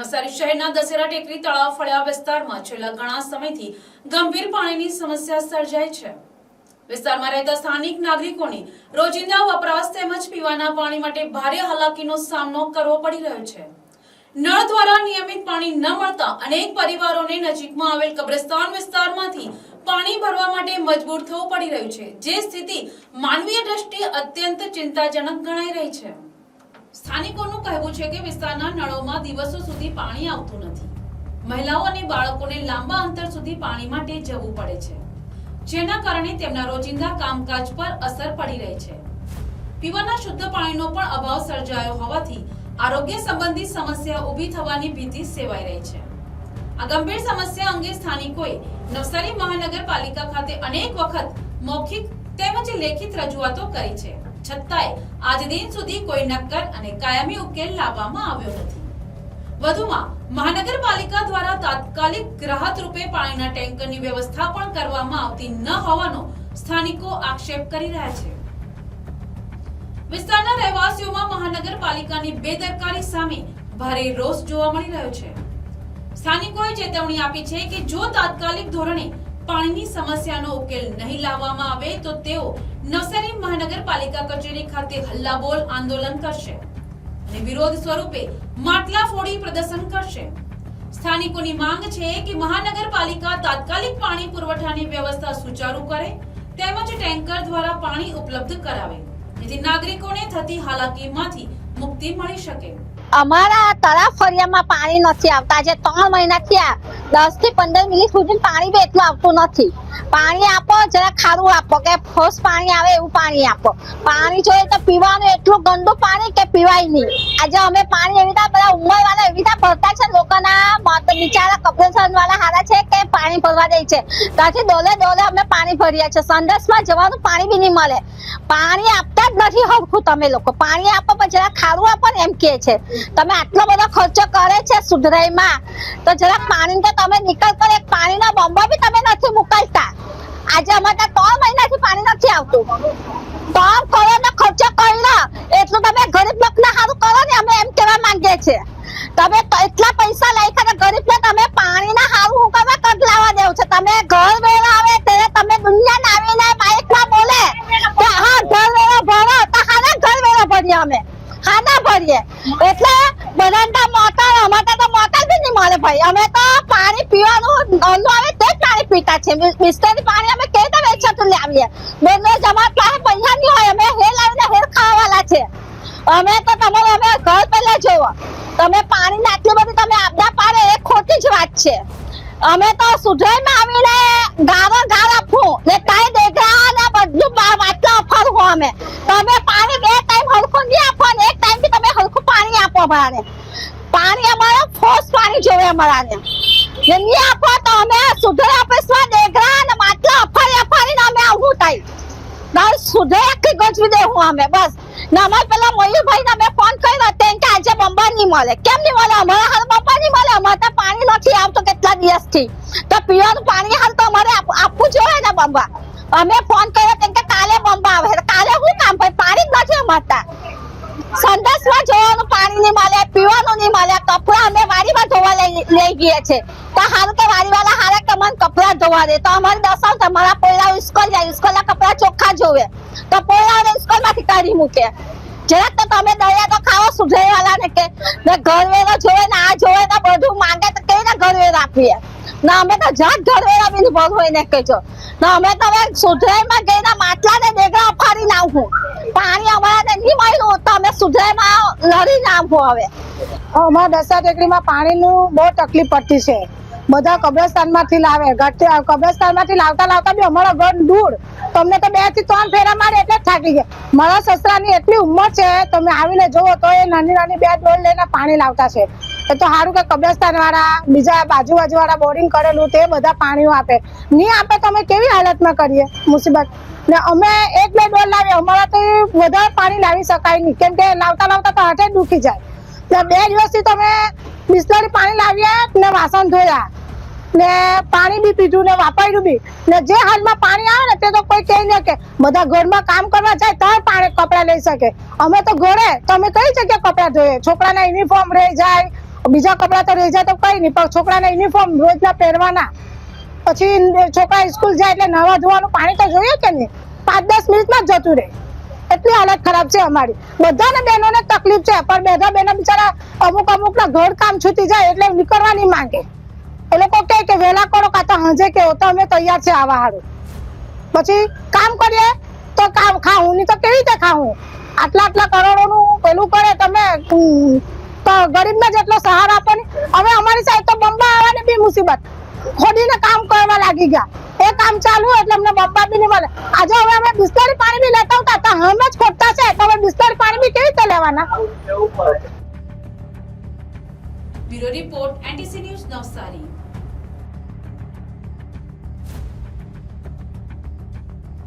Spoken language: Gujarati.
નવસારી શહેરના દશેરા ટેકરી તળાવ ફળિયા વિસ્તારમાં છેલ્લા ઘણા સમયથી ગંભીર પાણીની સમસ્યા સર્જાય છે. વિસ્તારમાં રહેતા સ્થાનિક નાગરિકોને રોજિંદા વપરાશ તેમજ પીવાના પાણી માટે ભારે હાલાકીનો સામનો કરવો પડી રહ્યો છે. નળ દ્વારા નિયમિત પાણી ન મળતા અનેક પરિવારોને નજીકમાં આવેલ કબ્રસ્તાન વિસ્તારમાંથી પાણી ભરવા માટે મજબૂર થવું પડી રહ્યું છે, જે સ્થિતિ માનવીય દ્રષ્ટિએ અત્યંત ચિંતાજનક ગણાઈ રહી છે. સ્થાનિકોનું કહેવું છે કે વિસ્તારના નળોમાં દિવસો સુધી પાણી આવતું નથી. મહિલાઓ અને બાળકોને લાંબા અંતર સુધી પાણી માટે જવું પડે છે. જેના કારણે તેમના રોજિંદા કામકાજ પર અસર પડી રહી છે. પીવાના શુદ્ધ પાણીનો પણ અભાવ સર્જાયો હોવાથી આરોગ્ય સંબંધી સમસ્યા ઊભી થવાની ભીતિ સેવાઈ રહી છે. આ ગંભીર સમસ્યા અંગે સ્થાનિકોએ નવસારી મહાનગરપાલિકા ખાતે અનેક વખત મૌખિક તેમજ લેખિત રજૂઆતો કરી છે. છતાંય આજ દિન સુધી કોઈ નક્કર અને કાયમી ઉકેલ લાવવામાં આવ્યો નથી. વધુમાં, મહાનગરપાલિકા દ્વારા તાત્કાલિક રાહત રૂપે પાણીના ટેન્કરની વ્યવસ્થા પણ કરવામાં આવતી ન હોવાનો સ્થાનિકો આક્ષેપ કરી રહ્યા છે. વિસ્તારના રહેવાસીઓમાં મહાનગરપાલિકાની બેદરકારી સામે ભારે રોષ જોવા મળી રહ્યો છે. સ્થાનિકોએ ચેતવણી આપી છે કે જો તાત્કાલિક ધોરણે પાણીની સમસ્યાનો ઉકેલ નહીં લાવવામાં આવે તો તેઓ નવસારી મહાનગરપાલિકા કચેરી ખાતે હલ્લાબોલ આંદોલન કરશે અને વિરોધ સ્વરૂપે માટલા ફોડી પ્રદર્શન કરશે. સ્થાનિકોની માંગ છે કે મહાનગરપાલિકા તાત્કાલિક પાણી પુરવઠાની વ્યવસ્થા સુચારુ કરે તેમજ ટેન્કર દ્વારા પાણી ઉપલબ્ધ કરાવે જેથી નાગરિકોને થતી હાલાકીમાંથી મુક્તિ મળી શકે. અમારા તળાવ ફરિયામાં પાણી નથી આવતા. આજે ત્રણ મહિના થયા. દસથી પંદર મિનિટ સુધી પાણી બી એટલું આવતું નથી. પાણી આપો જરા ખારું આપો. કે ફોસ પાણી આવે એવું પાણી આપો. પાણી જોઈએ તો પીવાનું એટલું ગંદુ પાણી કે પીવાય નહીં. આજે અમે પાણી એવી રીતે બધા ઉંમરવાળા એવી રીતે ભરતા છે લોકોના છે પાણી ભરવા દે છે? ત્યાંથી ડોલે ડોલે અમે પાણી ભરીએ છીએ. સંદેશમાં જવાનું પાણી બી નહીં મળે. પાણી આપતા જ નથી હરખું તમે લોકો. પાણી આપો પણ ખારું આપો ને એમ કે છે. તમે આટલો બધો ખર્ચો કરે છે સુધરાઈમાં. તો જરા પાણી તો તમે નિકાલ કરો. એક પાણીના બોમ્બો બી તમે નથી મુકાલતા આજે અમારે ત્રણ મહિનાથી પાણી નથી આવતું. ત્રણ કરોડનો ખર્ચો કરીને એટલું તમે ગરીબ લોકોને સારું કરો ને અમે એમ કહેવા માંગીએ છીએ. તમે એટલા પૈસા લાખ્યા તો ગરીબને તમે પાણીના સારું હું કરવા કગલાવા દેવ છે તમે ઘર વેરા આવે ત્યારે તમે દુનિયાને આવીને માઇકમાં બોલે કે હા, ઘર વેરા ભરો તો હાના ઘર વેરા ભરીએ અમે? હાના ભરીએ? એટલે બધાને મોટર અમારે તો મોટર બી નહીં મળે ભાઈ. અમે તો પાણી પીવાનું નળનું આવે તે જ પાણી પીતા છે બિસ્તરી પાણી અમે કેવી રીતે વેચાતું લાવીએ બેનો જમા પાસે પૈસા નહીં હોય. અમે હેલ આવીને હેલ ખાવાલા છે અમે તો તમારે, અમે ઘર પહેલા જોવો તમે પાણી આટલી બધી તમે આપદા પાડે, એ ખોટી જ વાત છે. અમે તો સુધરાઈમાં આવીને ગારો ગાર આપું. ને કાંઈ દેખા ને બધું બા- વાટલા અમે. તમે પાણી બે ટાઈમ હલકું નહીં આપો ને એક ટાઈમ બી તમે હલકું પાણી આપો અમારે પાણી અમારે ફોસ પાણી જોવે અમારાને. ને નહીં આપો તો અમે સુધરા ઓફિસમાં દેખરા ને માટલા અફારી ને અમે આવું થાય. ના સુધરે આખી ગજવી દેવું અમે, બસ. ને અમારે પેલા મયુરભાઈ ને અમે ફોન કર્યો તેમ કે આજે બંબા નહીં મળે? કેમ નહીં મળે? અમારા હાલ પપ્પા નહીં મળે? અમારે તો પાણી નથી આવતો કેટલા દિવસથી. તો પીવાનું પાણી હાલ તો અમારે આપવું જોઈએ ને બંબા. અમે ફોન કર્યો કેમ કે કાલે બંબા આવે કાલે શું કામ ભાઈ પાણી જ નથી અમારતા સંદેશમાં જોવાનું પાણી નહીં મળે, પીવાનું નહીં મળે. કપડા અમે વાડીમાં ધોવા લઈ ગયા છે. તો હાલ કે વાડીવાળા હારા કે મને કપડા ધોવા દે. તો અમારે દસાવ તમારા પોયરા સ્કૂલ જાય. સ્કૂલના કપડા ચોખ્ખા જોવે. તો પોયરા સ્કૂલમાંથી કાઢી મૂકે. જરાક તો તમે દયા તો ખાવો સુધારી વાળાને કે ને ઘરવેરો જોવે ને આ જોવે ને બધું માંગે તો કેવી ને ઘર વેરો આપીએ? ના, અમે તો જાત ઘરવેરા બી ભર હોય ને કહેજો ના, અમે તો હવે સુધરાઈમાં ગઈને માટલા ને દેગડા અફાડી નાખું. પાણી અમારે નહીં મળ્યું તો અમે સુધરાઈમાં લડી નાખું હવે. અમારા દસા ટેકરીમાં પાણીનું બહુ તકલીફ પડતી છે. બધા કબ્રસ્તાનમાંથી લાવે ઘટ- કબ્રસ્તાનમાંથી લાવતા લાવતા બી અમારા ઘર દૂર. તમને તો બેથી ત્રણ ફેરા મારે એટલે જ થાકી ગયા. મારા સસરાની એટલી ઉંમર છે, તમે આવીને જોવો તો એ નાની નાની બે ડોલ લઈને પાણી લાવતા છે. એ તો સારું કે કબ્રસ્તાન વાળા બીજા બાજુ બાજુ વાળા બોરિંગ કરેલું, તે બધા પાણીઓ આપે. નહીં આપે તો અમે કેવી હાલતમાં કરીએ મુસીબત? ને અમે એક બે ડોલ લાવીએ અમારાથી વધારે પાણી લાવી શકાય નહીં. કેમ કે લાવતા લાવતા તો હાથે દુખી જાય. ને બે દિવસથી તમે બિસ્લરી પાણી લાવીએ ને વાસણ ધોયા. ને પાણી બી પીધું ને વાપર્યું બી. ને જે હાલમાં પાણી આવે ને તે તો કોઈ કહે નહીં કે. બધા ઘરમાં કામ કરવા જાય તો પાણી કપડાં લઈ શકે. અમે તો ઘરે તો અમે કઈ જગ્યાએ કપડાં ધોઈએ? છોકરાના યુનિફોર્મ રહી જાય. બીજા કપડા તો રહી જાય તો કઈ નહીં, પણ છોકરાના યુનિફોર્મ રોજના પહેરવાના. પછી છોકરા સ્કૂલ જાય એટલે નવા ધોવાનું પાણી તો જોઈએ કે નહીં? પાંચ દસ મિનિટમાં જ જતું રહે. એટલી હાલત ખરાબ છે અમારી. બધાને બહેનોને તકલીફ છે, પણ બધા બહેનો બિચારા અમુક અમુક ના ઘર કામ છૂટી જાય એટલે નીકળવાની માંગે. એ લોકો કહે કે વહેલા કરો કાં તો હંજે કે તો અમે તૈયાર છે આવા હારું. પછી કામ કરીએ તો કામ ખાવું, નહીં તો કેવી રીતે ખાવું? આટલા આટલા કરોડોનું પેલું કરે તમે ગરીબને જેટલો સહારો આપો ને, હવે અમારી સાઈડ તો બંબા આવવાની બી મુસીબત. ખોડીને કામ કરવા લાગી ગયા. એ કામ ચાલુ એટલે અમને બંબા બી નહીં મળે. આજે હવે અમે બિસ્તરી પાણી બી લેતા હતા તો અમે જ ખોટતા છે, તો હવે બિસ્તરી પાણી બી કેવી રીતે લેવાના? Bureau report NTC news Navsari.